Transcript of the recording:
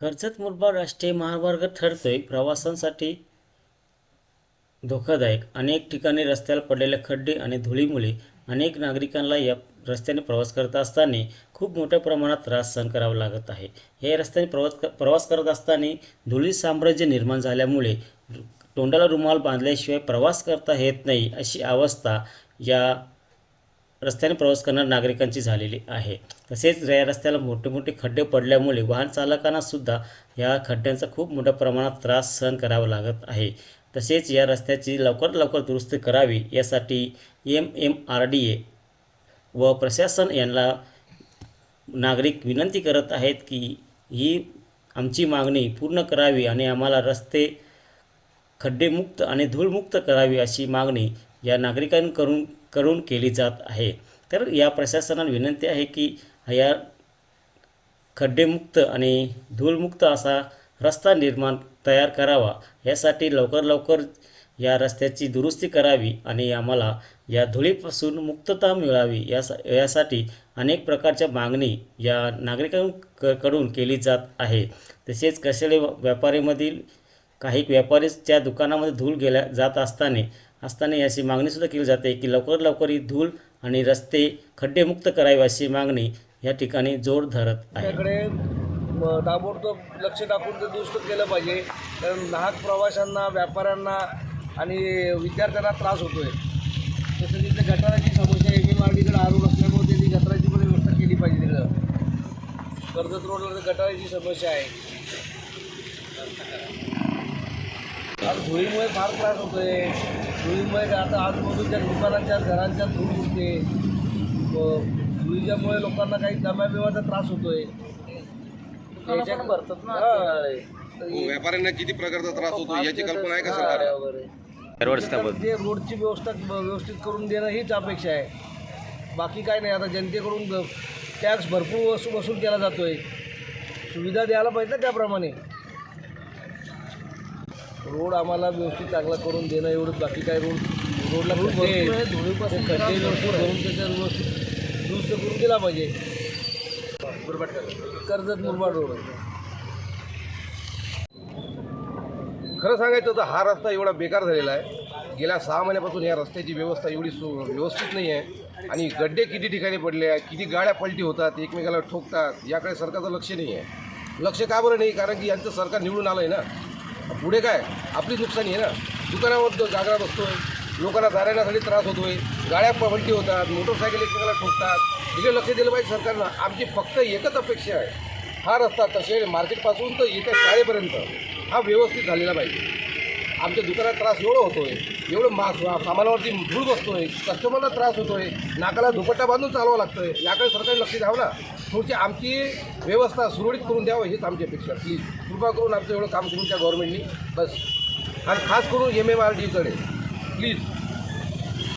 कर्जत मुरबाड राष्ट्रीय महामार्ग ठरतोय. प्रवाशांसाठी धोकादायक. अनेक ठिकाणी रस्त्याला पडलेले खड्डे आणि धुळीमुळे अनेक नागरिकांना या रस्त्याने प्रवास करत असताना खूप मोठ्या प्रमाणात त्रास सहन करावा लागत आहे. या रस्त्याने प्रवास क प्रवास करत असताना धुळी साम्राज्य निर्माण झाल्यामुळे तोंडाला रुमाल बांधल्याशिवाय प्रवास करता येत नाही अशी अवस्था या रस्त्याने प्रवास करणाऱ्या नागरिकांची झालेली आहे. तसेच या रस्त्याला मोठे मोठे खड्डे पडल्यामुळे वाहन चालकांना सुद्धा या खड्ड्यांचा खूप मोठ्या प्रमाणात त्रास सहन करावा लागत आहे. तसेच या रस्त्याची लवकरात लवकर दुरुस्ती करावी यासाठी M M R D A व प्रशासन यांना नागरिक विनंती करत आहेत की ही आमची मागणी पूर्ण करावी आणि आम्हाला रस्ते खड्डेमुक्त आणि धूळमुक्त करावी अशी मागणी या नागरिकांकडून कडून केली जात आहे. तर या प्रशासनाला विनंती आहे की या खड्डेमुक्त आणि धूळमुक्त असा रस्ता निर्माण तयार करावा. यासाठी लवकर लवकर या रस्त्याची दुरुस्ती करावी आणि आम्हाला या धुळीपासून मुक्तता मिळावी यासा यासाठी अनेक प्रकारच्या मागणी या नागरिकांकडून केली जात आहे. तसेच कसेले व्यापारीमधील काही व्यापारीच्या दुकानामध्ये धूळ गेल्या जात असताना असताना याची मागणीसुद्धा केली जाते की लवकर लवकर ही धूळ आणि रस्ते खड्डेमुक्त करावे अशी मागणी या ठिकाणी जोर धरत आहे. ताबडतोब लक्ष टाकून ते दुरुस्त केलं पाहिजे. कारण नाहक प्रवाशांना व्यापाऱ्यांना आणि विद्यार्थ्यांना त्रास होतो आहे तसं तिथे गटाराची समस्या एम एम आर डीकडे आरू असल्यामुळे त्यांनी गटाराची पण व्यवस्था केली पाहिजे तिकडं. कर्जत रोडला तर गटाराची समस्या आहे. धुळीमुळे फार त्रास होतो आहे धुळीमुळे काय आता आजूबाजूच्या दुकानांच्या घरांच्या धूळ उडते. धुळीच्यामुळे लोकांना काही दम्याबिमाचा त्रास होतोय. पण भरतात ना हा. व्यापाऱ्यांना किती प्रकारचा त्रास होतो याची कल्पना आहे का सरकार? वगैरे ते रोडची व्यवस्था व्यवस्थित करून देणं हीच अपेक्षा आहे. बाकी काय नाही आता जनतेकडून टॅक्स भरपूर वसूल वसूल केला जातोय. सुविधा द्यायला पाहिजे ना त्याप्रमाणे. रोड आम्हाला व्यवस्थित चांगला करून देणं एवढंच बाकी काय रोड रोडला खड्डे धुळीपासून खड्डे व्यवस्थित भरून त्याच्या व्यवस्थित दुरुस्त करून दिला पाहिजे. कर्जत मुरबाड रोड खरं सांगायचं तर हा रस्ता एवढा बेकार झालेला आहे. गेल्या सहा महिन्यापासून या रस्त्याची व्यवस्था एवढी सु व्यवस्थित नाही आहे. आणि गड्डे किती ठिकाणी पडले आहे किती गाड्या पलटी होतात एकमेकाला ठोकतात याकडे सरकारचं लक्ष नाही आहे. लक्ष का बरं नाही? कारण की यांचं सरकार निवडून आलं आहे ना. पुढे काय? आपली नुकसानी आहे ना? दुकानावर जागरा बसतो आहे लोकांना जाण्यासाठी त्रास होतो आहे गाड्या पलटी होतात मोटरसायकल एकमेकाला ठोकतात. इकडे लक्ष दिलं पाहिजे सरकारनं. आमची फक्त एकच अपेक्षा आहे. हा रस्ता तसे मार्केटपासून तर येत्या शाळेपर्यंत हा व्यवस्थित झालेला पाहिजे. आमच्या दुकानात त्रास एवढं होतो आहे एवढं मा सामानावरती धूळ बसतो आहे कस्टमरला त्रास होतो आहे नाकाला दुपट्टा बांधून चालवावं लागतं आहे याकडे सरकारने लक्ष द्यावं ना? थोडीशी आमची व्यवस्था सुरळीत करून द्यावं हीच आमची अपेक्षा. प्लीज कृपा करून आमचं एवढं काम करून त्या गव्हर्नमेंटनी बस. आणि खास करून एम एम आर डीकडे प्लीज